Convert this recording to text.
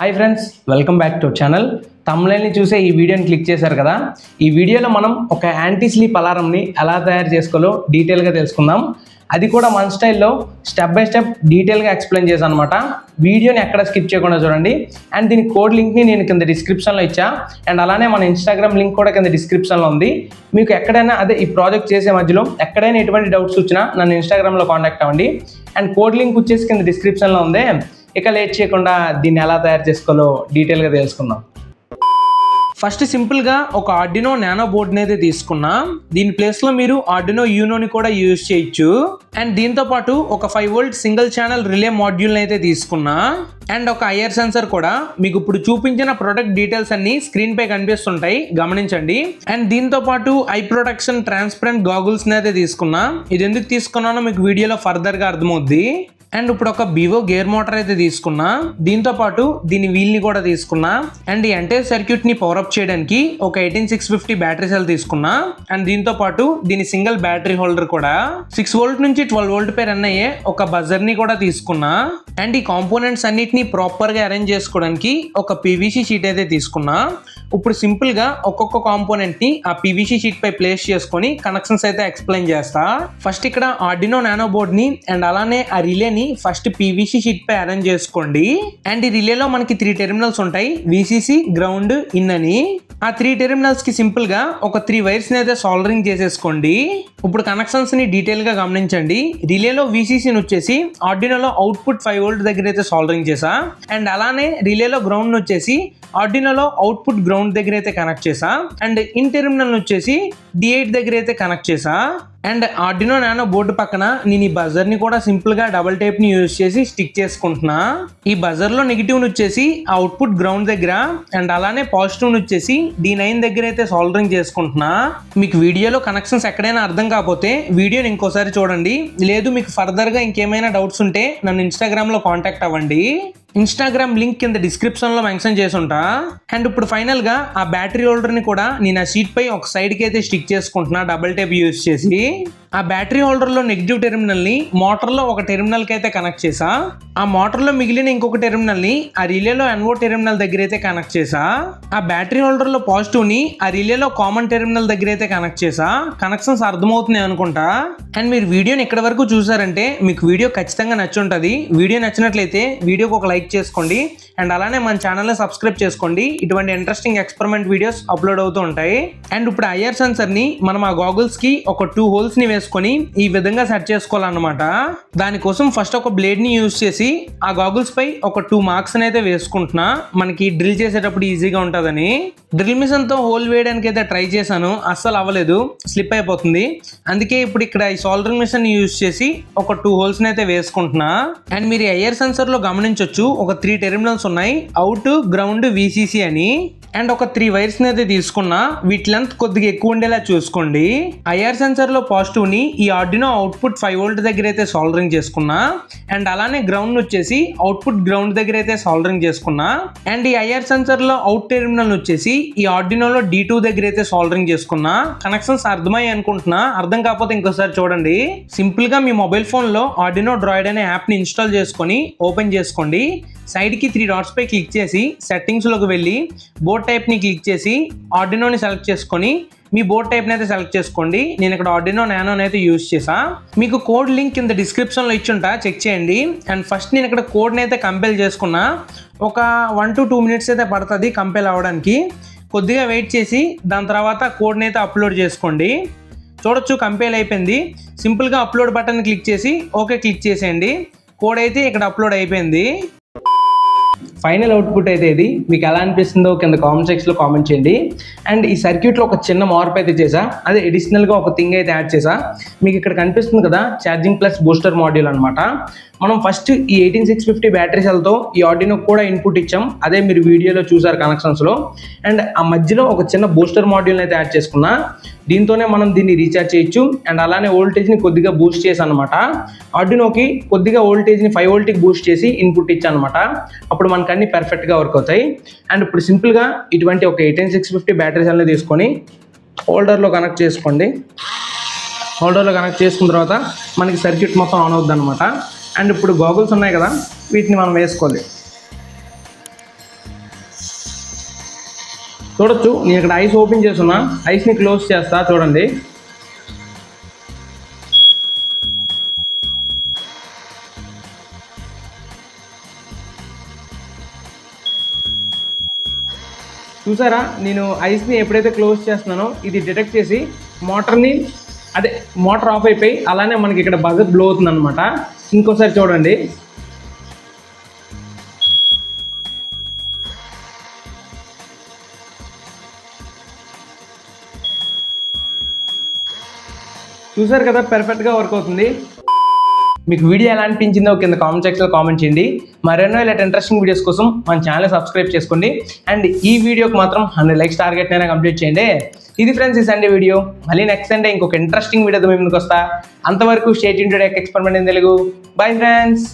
Hi friends welcome back to channel తమ్లైన్ని చూసే ఈ వీడియోని క్లిక్ చేశారు కదా? ఈ వీడియోలో మనం ఒక యాంటీ స్లీప్ అలారంని ఎలా తయారు చేసుకోవాలో డీటెయిల్గా తెలుసుకుందాం. అది కూడా మన స్టైల్లో స్టెప్ బై స్టెప్ డీటెయిల్గా ఎక్స్ప్లెయిన్ చేశాను అనమాట వీడియోని ఎక్కడ స్కిప్ చేయకుండా చూడండి. అండ్ దీని కోడ్ లింక్ని నేను కింద డిస్క్రిప్షన్లో ఇచ్చా. అండ్ అలానే మన ఇన్స్టాగ్రామ్ లింక్ కూడా కింద డిస్క్రిప్షన్లో ఉంది. మీకు ఎక్కడైనా అదే ఈ ప్రాజెక్ట్ చేసే మధ్యలో ఎక్కడైనా ఎటువంటి డౌట్స్ వచ్చినా నన్ను ఇన్స్టాగ్రామ్లో కాంటాక్ట్ అవ్వండి. అండ్ కోడ్ లింక్ వచ్చేసి కింద డిస్క్రిప్షన్లో ఉంది. ఇక లేట్ చేయకుండా దీన్ని ఎలా తయారు చేసుకోవాలో డీటెయిల్గా తెలుసుకుందాం. ఫస్ట్ సింపుల్గా ఒక ఆర్డినో నానో బోర్డ్ని అయితే తీసుకున్నా. దీని ప్లేస్లో మీరు ఆర్డినో యూనోని కూడా యూజ్ చేయొచ్చు. అండ్ దీంతో పాటు ఒక five volt single channel relay మాడ్యూల్ని అయితే తీసుకున్నా. అండ్ ఒక ఐఆర్ సెన్సర్ కూడా. మీకు ఇప్పుడు చూపించిన ప్రొడక్ట్ డీటెయిల్స్ అన్ని స్క్రీన్ పై కనిపిస్తుంటాయి. గమనించండి. అండ్ దీంతో పాటు ఐ ప్రొటెక్షన్ ట్రాన్స్పరెంట్ గాగుల్స్ని అయితే తీసుకున్నా. ఇది ఎందుకు తీసుకున్నానో మీకు వీడియోలో ఫర్దర్గా అర్థమవుద్ది. అండ్ ఇప్పుడు ఒక బివో గేర్ మోటార్ అయితే తీసుకున్నా దీంతో పాటు దీని వీల్ని కూడా తీసుకున్నా అండ్ ఈ ఎంటైర్ సర్క్యూట్ని పవర్అప్ చేయడానికి ఒక eighteen six fifty battery cell తీసుకున్నా అండ్ దీంతో పాటు దీని సింగిల్ బ్యాటరీ హోల్డర్ కూడా. సిక్స్ వోల్ట్ నుంచి ట్వెల్వ్ వోల్ట్ పేరు రన్ అయ్యే ఒక బజర్ని కూడా తీసుకున్నా అండ్ ఈ కాంపోనెంట్స్ అన్నిటిని ప్రాపర్గా అరేంజ్ చేసుకోవడానికి ఒక పీవీసీ షీట్ అయితే తీసుకున్నా. ఇప్పుడు సింపుల్గా ఒక్కొక్క కాంపోనెంట్ని ఆ పీవీసీ షీట్ పై ప్లేస్ చేసుకొని కనెక్షన్స్ అయితే ఎక్స్ప్లెయిన్ చేస్తా. ఫస్ట్ ఇక్కడ ఆర్డినో నానో బోర్డ్ని అండ్ అలానే ఆ రిలేని ఫస్ట్ పీవీసీ షీట్ పై అరేంజ్ చేసుకోండి. అండ్ ఈ రిలేలో మనకి త్రీ టెర్మినల్స్ ఉంటాయి. విసిసి గ్రౌండ్ ఇన్ అని. ఆ త్రీ టెర్మినల్స్కి సింపుల్గా ఒక త్రీ వైర్స్ని అయితే సాల్డరింగ్ చేసేసుకోండి. ఇప్పుడు కనెక్షన్స్ని డీటెయిల్గా గమనించండి. రిలేలో విసిసిని వచ్చేసి ఆర్డినోలో అవుట్పుట్ ఫైవ్ వోల్ట్ దగ్గర అయితే సాల్డరింగ్ చేసా. అండ్ అలానే రిలేలో గ్రౌండ్ వచ్చేసి ఆర్డినోలో అవుట్పుట్ గ్రౌండ్ దగ్గర అయితే కనెక్ట్ చేసా. అండ్ ఇన్ టెర్మినల్ వచ్చేసి డి ఎయిట్ దగ్గర అయితే కనెక్ట్ చేసా. అండ్ ఆర్డినో నానో బోర్డు పక్కన నేను ఈ బజర్ని కూడా సింపుల్గా డబల్ టేప్ని యూజ్ చేసి స్టిక్ చేసుకుంటున్నా. ఈ బజర్లో నెగిటివ్ వచ్చేసి అవుట్పుట్ గ్రౌండ్ దగ్గర అండ్ అలానే పాజిటివ్ వచ్చేసి డి నైన్ దగ్గర అయితే సాల్డరింగ్ చేసుకుంటున్నా. మీకు వీడియోలో కనెక్షన్స్ ఎక్కడైనా అర్థం కాకపోతే వీడియోని ఇంకోసారి చూడండి. లేదు మీకు ఫర్దర్గా ఇంకేమైనా డౌట్స్ ఉంటే నన్ను ఇన్స్టాగ్రామ్లో కాంటాక్ట్ అవ్వండి. ఇన్స్టాగ్రామ్ లింక్ కింద డిస్క్రిప్షన్లో మెన్షన్ చేసి ఉంటా అండ్ ఇప్పుడు ఫైనల్గా ఆ బ్యాటరీ హోల్డర్ని కూడా నేను ఆ షీట్ పై ఒక సైడ్కి అయితే స్టిక్ చేసుకుంటున్నా డబుల్ టేప్ యూజ్ చేసి. ఆ బ్యాటరీ హోల్డర్లో నెగిటివ్ టెర్మినల్ని మోటార్లో ఒక టెర్మినల్కి అయితే కనెక్ట్ చేసా. ఆ మోటార్లో మిగిలిన ఇంకొక టెర్మినల్ని ఆ రిలేలో ఎన్వో టెర్మినల్ దగ్గర అయితే కనెక్ట్ చేసా. ఆ బ్యాటరీ హోల్డర్లో పాజిటివ్ని ఆ రిలేలో కామన్ టెర్మినల్ దగ్గర అయితే కనెక్ట్ చేసా. కనెక్షన్స్ అర్థమవుతున్నాయి అనుకుంటా. అండ్ మీరు వీడియోని ఇక్కడ వరకు చూసారంటే మీకు వీడియో ఖచ్చితంగా నచ్చుంటది. వీడియో నచ్చినట్లయితే వీడియోకి ఒక లైక్ చేసుకోండి. అండ్ అలానే మన ఛానల్ని సబ్స్క్రైబ్ చేసుకోండి. ఇటువంటి ఇంట్రెస్టింగ్ ఎక్స్పెరిమెంట్ వీడియోస్ అప్లోడ్ అవుతూ ఉంటాయి. అండ్ ఇప్పుడు ఐఆర్ సెన్సర్ని మనం ఆ గాగుల్స్కి ఒక టూ హోల్స్ని చేసుకొని ఈ విధంగా సెట్ చేసుకోవాలన్నమాట. దానికోసం ఫస్ట్ ఒక బ్లేడ్ని యూజ్ చేసి ఆ గాగుల్స్ పై ఒక టూ మార్క్స్ అయితే వేసుకుంటున్నా. మనకి డ్రిల్ చేసేటప్పుడు ఈజీగా ఉంటుందని. డ్రిల్ మిషన్తో హోల్ వేయడానికి అయితే ట్రై చేశాను. అస్సలు అవ్వలేదు. స్లిప్ అయిపోతుంది. అందుకే ఇప్పుడు ఇక్కడ ఈ సోల్డరింగ్ మిషన్ యూజ్ చేసి ఒక టూ హోల్స్ని అయితే వేసుకుంటున్నా. అండ్ మీరు ఐఆర్ సెన్సర్లో గమనించవచ్చు ఒక త్రీ టెర్మినల్స్ ఉన్నాయి. అవుట్ గ్రౌండ్ విసిసి అని. అండ్ ఒక త్రీ వైర్స్ని అయితే తీసుకున్నా. వీటి లెంత్ కొద్దిగా ఎక్కువ ఉండేలా చూసుకోండి. ఐఆర్ సెన్సర్లో పాజిటివ్ని ఈ ఆర్డినో అవుట్పుట్ ఫైవ్ వోల్ట్ దగ్గర అయితే సాల్డరింగ్ చేసుకున్నా అండ్ అలానే గ్రౌండ్ వచ్చేసి అవుట్పుట్ గ్రౌండ్ దగ్గర అయితే సాల్డరింగ్ చేసుకున్నా అండ్ ఈ ఐఆర్ సెన్సర్లో అవుట్ టెర్మినల్ వచ్చేసి ఈ ఆర్డినోలో డి టూ దగ్గర అయితే సాల్డరింగ్ చేసుకున్నా. కనెక్షన్స్ అర్థమయ్యాయి అనుకుంటున్నా. అర్థం కాకపోతే ఇంకోసారి చూడండి. సింపుల్గా మీ మొబైల్ ఫోన్లో ఆర్డినో డ్రాయిడ్ అనే యాప్ని ఇన్స్టాల్ చేసుకొని ఓపెన్ చేసుకోండి. సైడ్కి త్రీ డాట్స్ పై క్లిక్ చేసి సెట్టింగ్స్లోకి వెళ్ళి బోర్డ్ టైప్ని క్లిక్ చేసి ఆర్డినోని సెలెక్ట్ చేసుకొని మీ బోర్డ్ టైప్ని అయితే సెలెక్ట్ చేసుకోండి. నేను ఇక్కడ ఆర్డినో నానోని అయితే యూజ్ చేసా మీకు కోడ్ లింక్ కింద డిస్క్రిప్షన్లో ఇచ్చుంటా చెక్ చేయండి. అండ్ ఫస్ట్ నేను ఇక్కడ కోడ్ని అయితే కంపేల్ చేసుకున్నా. ఒక వన్ టు టూ మినిట్స్ అయితే పడుతుంది కంపేల్ అవ్వడానికి కొద్దిగా వెయిట్ చేసి దాని తర్వాత కోడ్ని అయితే అప్లోడ్ చేసుకోండి. చూడొచ్చు కంపేల్ అయిపోయింది. సింపుల్గా అప్లోడ్ బటన్ క్లిక్ చేసి ఓకే క్లిక్ చేసేయండి. కోడ్ అయితే ఇక్కడ అప్లోడ్ అయిపోయింది. ఫైనల్ అవుట్పుట్ అయితే ఇది. మీకు ఎలా అనిపిస్తుందో కింద కామెంట్ సెక్షన్లో కామెంట్ చేయండి. అండ్ ఈ సర్క్యూట్లో ఒక చిన్న మార్పు అయితే చేసా అదే అడిషనల్గా ఒక థింగ్ అయితే యాడ్ చేసా మీకు ఇక్కడ కనిపిస్తుంది కదా ఛార్జింగ్ ప్లస్ బూస్టర్ మాడ్యూల్ అనమాట మనం ఫస్ట్ ఈ ఎయిటీన్ సిక్స్ ఫిఫ్టీ బ్యాటరీ సెల్తో ఈ ఆర్డినో కూడా ఇన్పుట్ ఇచ్చాం. అదే మీరు వీడియోలో చూసారు కనెక్షన్స్లో అండ్ ఆ మధ్యలో ఒక చిన్న బూస్టర్ మాడ్యూల్ని అయితే యాడ్ చేసుకున్నా. దీంతోనే మనం దీన్ని రీఛార్జ్ చేయొచ్చు. అండ్ అలానే వోల్టేజ్ని కొద్దిగా బూస్ట్ చేసి అనమాట ఆర్డినోకి కొద్దిగా వోల్టేజ్ని ఫైవ్ వోల్ట్కి బూస్ట్ చేసి ఇన్పుట్ ఇచ్చాను అనమాట అప్పుడు మనకు అన్ని పర్ఫెక్ట్గా వర్క్ అవుతాయి. అండ్ ఇప్పుడు సింపుల్గా ఇటువంటి ఒక ఎయిటీన్ సిక్స్ ఫిఫ్టీ బ్యాటరీ అన్నీ తీసుకొని హోల్డర్లో కనెక్ట్ చేసుకోండి. హోల్డర్లో కనెక్ట్ చేసుకున్న తర్వాత మనకి సర్క్యూట్ మొత్తం ఆన్ అవుద్ది అనమాట అండ్ ఇప్పుడు గోగుల్స్ ఉన్నాయి కదా వీటిని మనం వేసుకోవాలి. చూడొచ్చు నేను ఇక్కడ ఐస్ ఓపెన్ చేస్తున్నా. ఐస్ని క్లోజ్ చేస్తా చూడండి. చూసారా? నేను ఐస్ని ఎప్పుడైతే క్లోజ్ చేస్తున్నానో ఇది డిటెక్ట్ చేసి మోటార్ని అదే మోటార్ ఆఫ్ అయిపోయి అలానే మనకి ఇక్కడ బజర్ బ్లో అవుతుంది అనమాట ఇంకోసారి చూడండి. చూసారు కదా పెర్ఫెక్ట్గా వర్క్ అవుతుంది. మీకు వీడియో ఎలా అనిపించిందో కింద కామెంట్ సెక్షన్లో కామెంట్ చేయండి. మరెన్నో ఇలాంటి ఇంట్రెస్టింగ్ వీడియోస్ కోసం మన ఛానల్ సబ్స్క్రైబ్ చేసుకోండి. అండ్ ఈ వీడియోకి మాత్రం హండ్రెడ్ లైక్స్ టార్గెట్ అయినా కంప్లీట్ చేయండి. ఇది ఫ్రెండ్స్ ఈ సండే వీడియో మళ్ళీ నెక్స్ట్ సండే ఇంకొక ఇంట్రెస్టింగ్ వీడియోతో మేము ముందుకు వస్తా. అంతవరకు state into experiment in Telugu bye friends